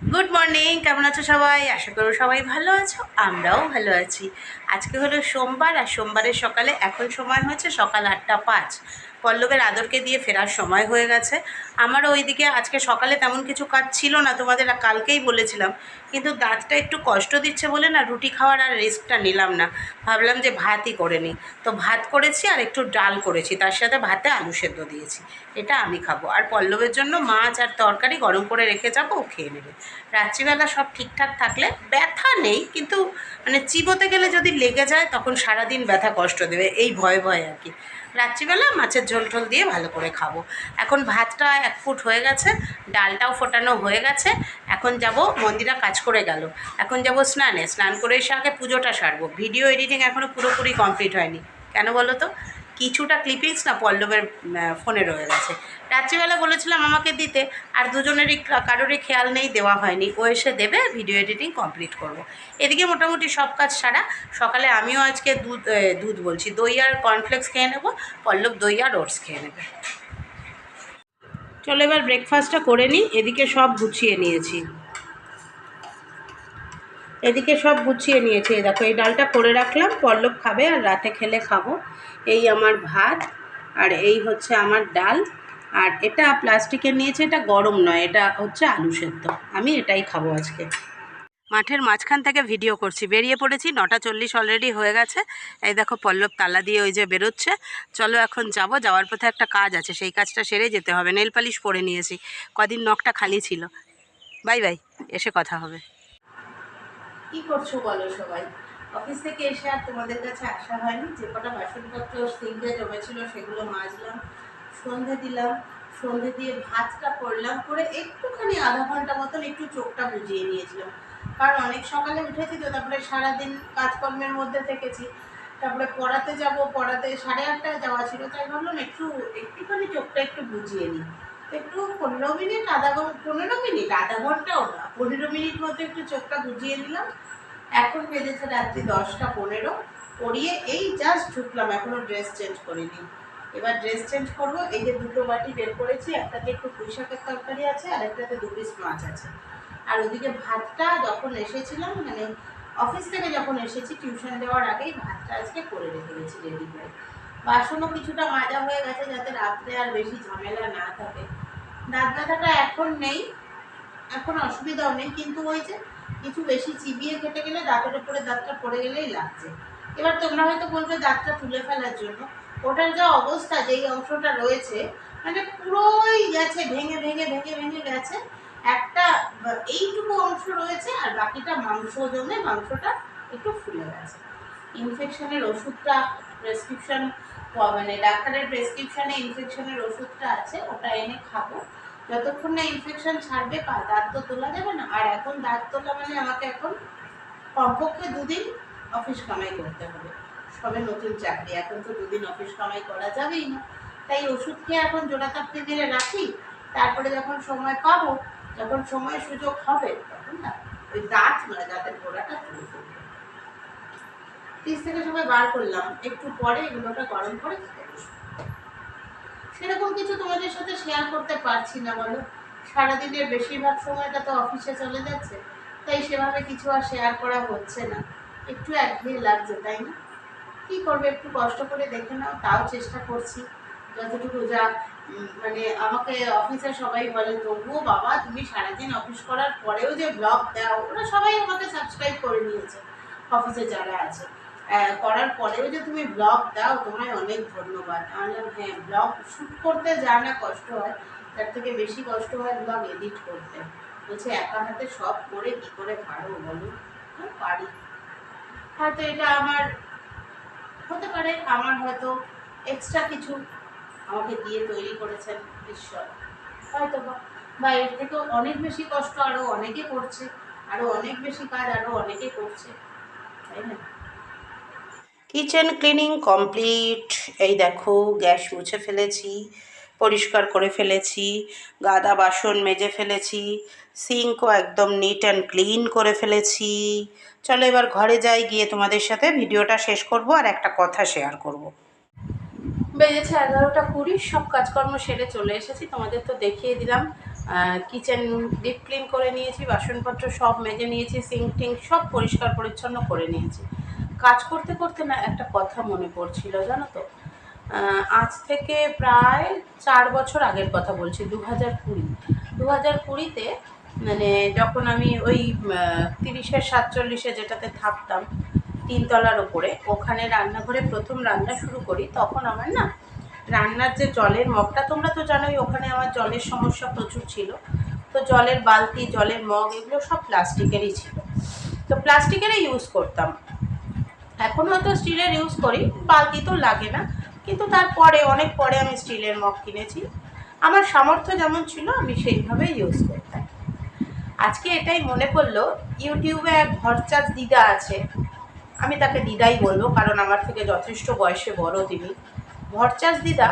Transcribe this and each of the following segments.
Good morning কেমন আছো সবাই? আশা করো সবাই ভালো আছো, আমরাও ভালো আছি। আজকে হলো সোমবার, আর সোমবারের সকালে এখন সময় হচ্ছে সকাল আটটা পাঁচ। পল্লবের আদরকে দিয়ে ফেরার সময় হয়ে গেছে। আমারও ওইদিকে আজকে সকালে তেমন কিছু কাজ ছিল না, তোমাদের কালকেই বলেছিলাম। কিন্তু দাঁতটা একটু কষ্ট দিচ্ছে বলে না রুটি খাওয়ার আর রিস্কটা নিলাম না। ভাবলাম যে ভাতই করে নিই। তো ভাত করেছি আর একটু ডাল করেছি, তার সাথে ভাতে আলু সেদ্ধ দিয়েছি। এটা আমি খাব। আর পল্লবের জন্য মাছ আর তরকারি গরম করে রেখে যাব, ও খেয়ে নেবে। রাত্রিবেলা সব ঠিকঠাক থাকলে ব্যথা নেই, কিন্তু মানে চিবোতে গেলে যদি লেগে যায় তখন সারাদিন ব্যথা কষ্ট দেবে, এই ভয় ভয় আর কি। রাত্রিবেলা মাছের ঝোল টোল দিয়ে ভালো করে খাব। এখন ভাতটা এক ফুট হয়ে গেছে, ডালটাও ফোটানো হয়ে গেছে, এখন যাব মন্দিরা কাজ করে গেল। এখন যাব স্নানে, স্নান করে এসে আগে পুজোটা সারবো। ভিডিও এডিটিং এখনও পুরোপুরি কমপ্লিট হয়নি। কেন বলো তো? কিছুটা ক্লিপিংস না পল্লবের ফোনে রয়ে গেছে। রাত্রিবেলা বলেছিলাম আমাকে দিতে, আর দুজনেরই কারোরই খেয়াল নেই, দেওয়া হয়নি। ও এসে দেবে ভিডিও এডিটিং কমপ্লিট করব। এদিকে মোটামুটি সব কাজ সারা। সকালে আমিও আজকে দুধ দুধ বলছি। দই আর কর্নফ্লেক্স খেয়ে নেব, পল্লব দই আর ওটস খেয়ে নেবে। চলো এবার ব্রেকফাস্টটা করে নিই। এদিকে সব গুছিয়ে নিয়েছি। এদিকে সব গুছিয়ে নিয়েছি। এই দেখো, এই ডালটা করে রাখলাম, পল্লব খাবে আর রাতে খেলে খাব। এই আমার ভাত আর এই হচ্ছে আমার ডাল। আর এটা প্লাস্টিকের নিয়েছে, এটা গরম নয়, এটা হচ্ছে আলু সেদ্ধ। আমি এটাই খাব আজকে। মাঠের মাঝখান থেকে ভিডিও করছি। বেরিয়ে পড়েছি, নটা চল্লিশ অলরেডি হয়ে গেছে। এই দেখো, পল্লব তালা দিয়ে ওই যে বেরোচ্ছে। চলো এখন যাব, যাওয়ার পথে একটা কাজ আছে, সেই কাজটা সেরে যেতে হবে। নেল পালিশ পরে নিয়েছি, কদিন নখটা খালি ছিল। বাই বাই, এসে কথা হবে। কি করছ বলো সবাই? অফিস থেকে এসে আর তোমাদের কাছে আসা হয়নি। যে কটা বাসনপত্র সিঙ্কে জমেছিল সেগুলো মাজলাম, সন্ধে দিলাম, সন্ধে দিয়ে ভাতটা করলাম, করে একটুখানি আধা ঘণ্টা মতন একটু চোখটা বুঝিয়ে নিয়েছিলাম। কারণ অনেক সকালে উঠেছি তো, তারপরে সারাদিন কাজকর্মের মধ্যে থেকেছি। তারপরে পড়াতে যাব, পড়াতে সাড়ে আটটায় যাওয়া ছিল, তাই ভাবলাম একটু, একটুখানি চোখটা একটু বুঝিয়ে নিই। একটু পনেরো মিনিট, আধা ঘণ্টা, পনেরো মিনিট, আধা ঘন্টাও না, পনেরো মিনিট মতো একটু চোখটা বুঝিয়ে নিলাম এখন বেজেছে রাত্রি দশটা পনেরো। পরিয়ে এই জাস্ট ঢুকলাম, এখনও ড্রেস চেঞ্জ করিনি। এবার ড্রেস চেঞ্জ করব, এই যে দুটো বাটি বের করেছি, একটাতে একটু পুঁই শাকের তরকারি আছে, আর একটাতে দু পিস মাছ আছে। আর ওদিকে ভাতটা যখন এসেছিলাম মানে অফিস থেকে যখন এসেছি টিউশন দেওয়ার আগেই ভাতটা আজকে করে রেখে গেছি রেডি করে। বাসনও কিছুটা মাজা হয়ে গেছে, যাতে রাত্রে আর বেশি ঝামেলা না থাকে। দাঁত ব্যথাটা এখন নেই, এখন অসুবিধাও নেই, কিন্তু ওই যে কিছু বেশি চিবিয়ে কেটে গেলে দাঁতের উপরে দাঁতটা পড়ে গেলেই লাগছে। এবার তোমরা হয়তো বলবে দাঁতটা তুলে ফেলার জন্য। ওটার যা অবস্থা, যেই অংশটা রয়েছে মানে পুরোই গেছে, ভেঙে ভেঙে ভেঙে ভেঙে গেছে। একটা, এইটুকু অংশ রয়েছে আর বাকিটা মাংস জমে, মাংসটা একটু ফুলে গেছে। ইনফেকশনের ওষুধটা প্রেসক্রিপশন মানে ডাক্তারের প্রেসক্রিপশনে ইনফেকশনের ওষুধটা আছে, ওটা এনে খাব। যতক্ষণ না ইনফেকশন ছাড়বে, পা দাঁত তো তোলা যাবে না। আর এখন দাঁত তোলা মানে আমাকে এখন কমপক্ষে দুদিন অফিস কামাই করতে হবে। সবে নতুন চাকরি, এখন তো দুদিন অফিস কামাই করা যাবেই না। তাই ওষুধ খেয়ে এখন জোড়া তাপতে দিলে রাখি। তারপরে যখন সময় পাবো, যখন সময় সুযোগ হবে, তখন না, ওই দাঁত নয় দাঁতের গোড়াটা তুলে ফ্রিজ থেকে সবাই বার করলাম। একটু পরে এগুলোটা গরম করে খেতে সেরকম কিছু তোমাদের সাথে শেয়ার করতে পারছি না বলো। সারাদিনের বেশিরভাগ সময়টা তো অফিসে চলে যাচ্ছে, তাই সেভাবে কিছু আর শেয়ার করা হচ্ছে না। একটু একঘেয়ে লাগছে, তাই না? কী করবে, একটু কষ্ট করে দেখে নাও, তাও চেষ্টা করছি। যতটুকু যা মানে আমাকে অফিসে সবাই বলে, তবুও বাবা, তুমি সারাদিন অফিস করার পরেও যে ব্লগ দাও, ওরা সবাই আমাকে সাবস্ক্রাইব করে নিয়েছে অফিসে যারা আছে। করার পরেও যে তুমি ব্লগ দাও তোমায় অনেক ধন্যবাদ। আমি বললাম, হ্যাঁ ব্লগ শ্যুট করতে যা না কষ্ট হয় তার থেকে বেশি কষ্ট হয় ব্লগ এডিট করতে। বলছে একা হাতে সব করে কী করে পারো বলো? হ্যাঁ পারি। হয়তো এটা আমার হতে পারে আমার হয়তো এক্সট্রা কিছু আমাকে দিয়ে তৈরি করেছেন ঈশ্বর। হয়তো বা এর থেকেও অনেক বেশি কষ্ট আরও অনেকে করছে আরও অনেক বেশি কাজ আরও অনেকে করছে। তাই না? Kitchen cleaning complete. এই দেখো, গ্যাস মুছে ফেলেছি, পরিষ্কার করে ফেলেছি, গাদা বাসন মেজে ফেলেছি, সিঙ্কও একদম নিট অ্যান্ড ক্লিন করে ফেলেছি। চলো এবার ঘরে যাই, গিয়ে তোমাদের সাথে ভিডিওটা শেষ করব আর একটা কথা শেয়ার করব। বেজেছে এগারোটা কুড়ি, সব কাজকর্ম সেরে চলে এসেছি, তোমাদের তো দেখিয়ে দিলাম। কিচেন ডিপ ক্লিন করে নিয়েছি, বাসনপত্র সব মেজে নিয়েছি সিঙ্ক টিঙ্ক সব পরিষ্কার পরিচ্ছন্ন করে নিয়েছি। কাজ করতে করতে না একটা কথা মনে পড়ছিল, জানো তো? আজ থেকে প্রায় চার বছর আগের কথা বলছি দু হাজার কুড়ি। দু হাজার কুড়িতে মানে যখন আমি ওই তিরিশের সাতচল্লিশে যেটাতে থাকতাম, তিনতলার ওপরে, ওখানে রান্নাঘরে প্রথম রান্না শুরু করি, তখন আমার না রান্নার যে জলের মগটা, তোমরা তো জানোই ওখানে আমার জলের সমস্যা প্রচুর ছিল। তো জলের বালতি, জলের মগ, এগুলো সব প্লাস্টিকেরই ছিল। তো প্লাস্টিকেরই ইউজ করতাম। এখন হয়তো স্টিলের ইউজ করি, বালতি তো লাগে না, কিন্তু তারপরে, অনেক পরে আমি স্টিলের মগ কিনেছি। আমার সামর্থ্য যেমন ছিল, আমি সেইভাবেই ইউজ করতাম আজকে এটাই মনে পড়ল, ইউটিউবে এক ভরচাজ দিদা আছে, আমি তাকে দিদাই বলব, কারণ আমার থেকে যথেষ্ট বয়সে বড় তিনি। ভরচাজ দিদা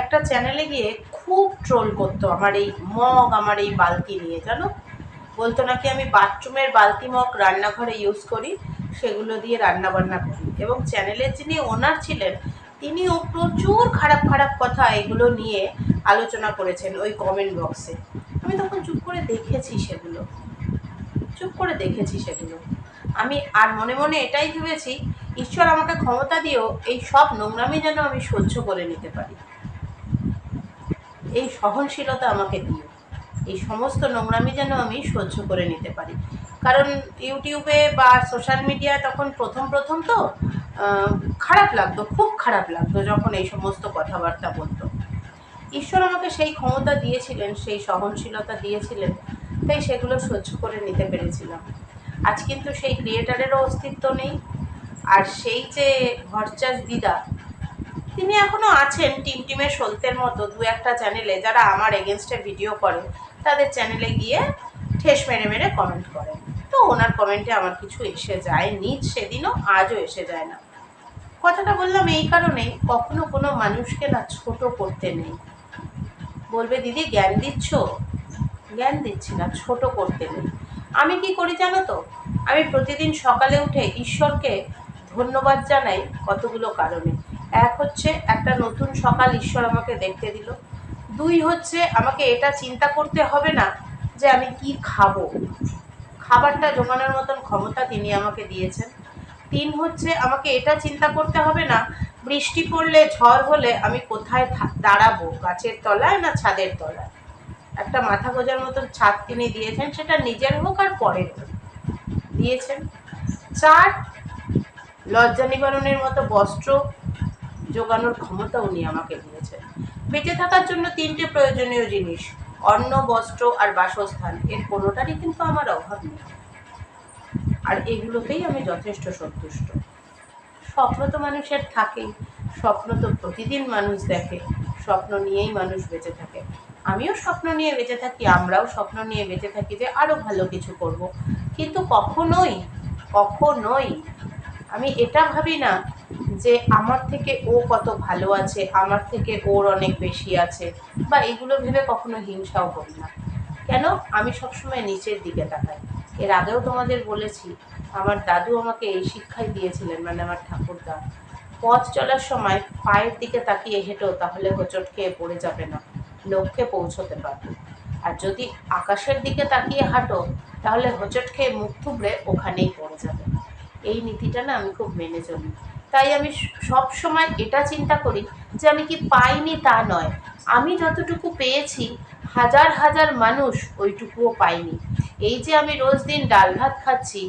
একটা চ্যানেলে গিয়ে খুব ট্রোল করতো আমার এই মগ, আমার এই বালতি নিয়ে, জানো? বলতো নাকি আমি বাথরুমের বালতি মগ রান্নাঘরে ইউজ করি সেগুলো দিয়ে রান্না বান্না করি। এবং চ্যানেলের যিনি ওনার ছিলেন, তিনিও প্রচুর খারাপ খারাপ কথা এগুলো নিয়ে আলোচনা করেছেন ওই কমেন্ট বক্সে আমি তখন চুপ করে দেখেছি সেগুলো। চুপ করে দেখেছি সেগুলো। আমি আর মনে মনে এটাই ভেবেছি, ঈশ্বর আমাকে ক্ষমতা দিয়েও এই সব নোংরামি যেন আমি সহ্য করে নিতে পারি। এই সহনশীলতা আমাকে দিও। এই সমস্ত নোংরামি যেন আমি সহ্য করে নিতে পারি। কারণ ইউটিউবে বা সোশ্যাল মিডিয়ায় তখন প্রথম প্রথম তো খারাপ লাগতো, খুব খারাপ লাগতো যখন এই সমস্ত কথাবার্তা বলতো। ঈশ্বর আমাকে সেই ক্ষমতা দিয়েছিলেন, সেই সহনশীলতা দিয়েছিলেন, তাই সেগুলো সহ্য করে নিতে পেরেছিলাম। আজ কিন্তু সেই ক্রিয়েটারেরও অস্তিত্ব নেই, আর সেই যে ভরচাস দিদা, তিনি এখনও আছেন টিম টিমের সলতের মতো, দু একটা চ্যানেলে, যারা আমার এগেনস্টে ভিডিও করে, তাদের চ্যানেলে গিয়ে ঠেস মেরে মেরে কমেন্ট করেন। তো ওনার কমেন্টে আমার কিছু এসে যায় নিজ সেদিনও আজও এসে যায় না। কথাটা বললাম এই কারণেই কখনো কোনো মানুষকে না ছোট করতে নেই। বলবে, দিদি, জ্ঞান দিচ্ছ? জ্ঞান দিচ্ছি না, ছোট করতে নেই। আমি কি করি জানো তো? আমি প্রতিদিন সকালে উঠে ঈশ্বরকে ধন্যবাদ জানাই কতগুলো কারণে। এক হচ্ছে, একটা নতুন সকাল ঈশ্বর আমাকে দেখতে দিল। দুই হচ্ছে, আমাকে এটা চিন্তা করতে হবে না যে আমি কি খাব। খাবারটা জোগানোর মতন ক্ষমতা তিনি আমাকে দিয়েছেন। তিন হচ্ছে, আমাকে এটা চিন্তা করতে হবে না, বৃষ্টি পড়লে ঝড় হলে আমি কোথায় দাঁড়াবো, গাছের তলায় না ছাদের তলায়? একটা মাথা গোজার মতন ছাদ তিনি দিয়েছেন, সেটা নিজের হোক আর পরের হোক। দিয়েছেন। চার, লজ্জা নিবারণের মতো বস্ত্র জোগানোর ক্ষমতা উনি আমাকে দিয়েছেন। বেঁচে থাকার জন্য তিনটে প্রয়োজনীয় জিনিস। অন্ন, বস্ত্র আর বাসস্থান, এর কোনোটারই কিন্তু আমার অভাব নেই। আর এগুলোতেই আমি যথেষ্ট সন্তুষ্ট। স্বপ্ন তো মানুষের থাকেই, স্বপ্ন তো প্রতিদিন মানুষ দেখে, স্বপ্ন নিয়েই মানুষ বেঁচে থাকে। আমিও স্বপ্ন নিয়ে বেঁচে থাকি, আমরাও স্বপ্ন নিয়ে বেঁচে থাকি যে আরও ভালো কিছু করব। কিন্তু কখনোই কখনোই আমি এটা ভাবি না যে আমার থেকে ও কত ভালো আছে, আমার থেকে ওর অনেক বেশি আছে, বা এগুলো ভেবে কখনো হিংসাও করি না। কেন? আমি সবসময় নিচের দিকে তাকাই। এর আগেও তোমাদের বলেছি, আমার দাদু আমাকে এই শিক্ষাই দিয়েছিলেন মানে আমার ঠাকুরদা। পথ চলার সময় পায়ের দিকে তাকিয়ে হেঁটো, তাহলে হোঁচট খেয়ে পড়ে যাবে না, লক্ষ্যে পৌঁছতে পারবে। আর যদি আকাশের দিকে তাকিয়ে হাঁটো, তাহলে হোঁচট খেয়ে মুখ থুবড়ে ওখানেই পড়ে যাবে। এই নীতিটা না আমি খুব মেনে চলি। তাই আমি সব সময় এটা চিন্তা করি যে আমি কি পাইনি তা নয়। আমি যতটুকু পেয়েছি, হাজার হাজার মানুষ ওইটুকুও পায়নি। এই যে আমি রোজ দিন ডাল ভাত খাচ্ছি,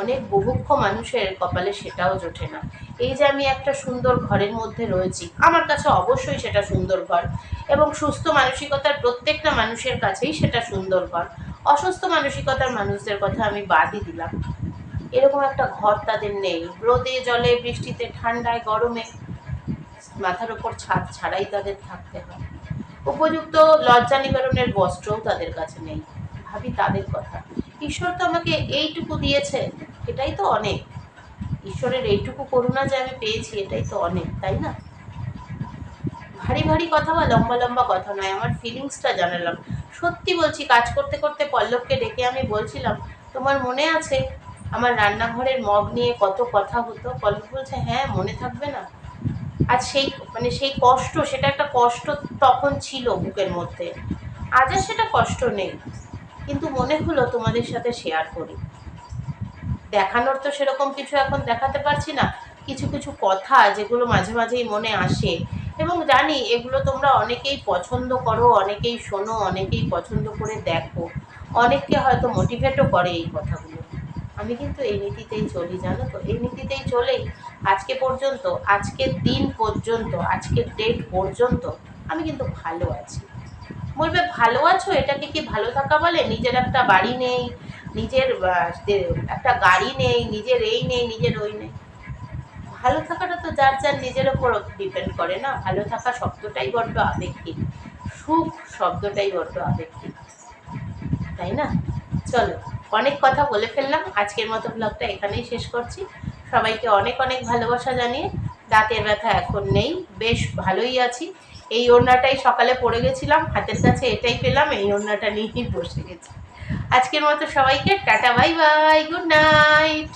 অনেক বহুক্ষ মানুষের কপালে সেটাও জোটে না। এই যে আমি একটা সুন্দর ঘরের মধ্যে রয়েছি, আমার কাছে অবশ্যই সেটা সুন্দর ঘর এবং সুস্থ মানসিকতার প্রত্যেকটা মানুষের কাছেই সেটা সুন্দর ঘর। অসুস্থ মানসিকতার মানুষদের কথা আমি বাদই দিলাম। এরকম একটা ঘর তাদের নেই। রোদে, জলে, বৃষ্টিতে, ঠান্ডায়, গরমে মাথার ওপর ছাদ ছাড়াই তাদের থাকতে হয়। উপযুক্ত লজ্জা নিবারণের বস্ত্রও তাদের কাছে নেই। ভাবি তাদের কথা। ঈশ্বর তো আমাকে এইটুকু দিয়েছে, এটাই তো অনেক। ঈশ্বরের এইটুকু করুণা যে আমি পেয়েছি, এটাই তো অনেক, তাই না? ভারী ভারী কথা বা লম্বা লম্বা কথা নয়, আমার ফিলিংসটা জানালাম। সত্যি বলছি, কাজ করতে করতে পল্লবকে ডেকে আমি বলছিলাম, তোমার মনে আছে আমার রান্নাঘরের মগ নিয়ে কত কথা হতো। পল্লব বলছে হ্যাঁ মনে থাকবে না। আর সেই মানে সেই কষ্ট, সেটা একটা কষ্ট তখন ছিল বুকের মধ্যে। আজ আর সেটা কষ্ট নেই। কিন্তু মনে হলো তোমাদের সাথে শেয়ার করি। দেখানোর তো সেরকম কিছু এখন দেখাতে পারছি না। কিছু কিছু কথা যেগুলো মাঝে মাঝেই মনে আসে। এবং জানি এগুলো তোমরা অনেকেই পছন্দ করো, অনেকেই শোনো, অনেকেই পছন্দ করে দেখো। অনেককে হয়তো মোটিভেটও করে এই কথাগুলো। আমি কিন্তু এই নীতিতেই চলি, জানো তো? এই নীতিতেই চলেই আজকে পর্যন্ত, আজকের দিন পর্যন্ত, আজকের ডেট পর্যন্ত আমি কিন্তু ভালো আছি। বলবে, ভালো আছো? এটাকে কি ভালো থাকা বলে? নিজের একটা বাড়ি নেই, নিজের একটা গাড়ি নেই, নিজের এই নেই, নিজের ওই নেই। ভালো থাকাটা তো যার যার নিজের ওপর ডিপেন্ড করে, না? ভালো থাকা শব্দটাই বড্ড আবেগিক সুখ শব্দটাই বড্ড আবেগিক তাই না? চলো। অনেক কথা বলে ফেললাম। আজকের মতো ব্লগটা এখানেই শেষ করছি। সবাইকে অনেক অনেক ভালোবাসা জানিয়ে দাঁতের ব্যথা এখন নেই, বেশ ভালোই আছি। এই ওড়নাটাই সকালে পড়ে গেছিলাম, হাতের কাছে এটাই পেলাম, এই ওড়নাটা নিয়েই বসে গেছি। আজকের মতো সবাইকে tata, bye bye good night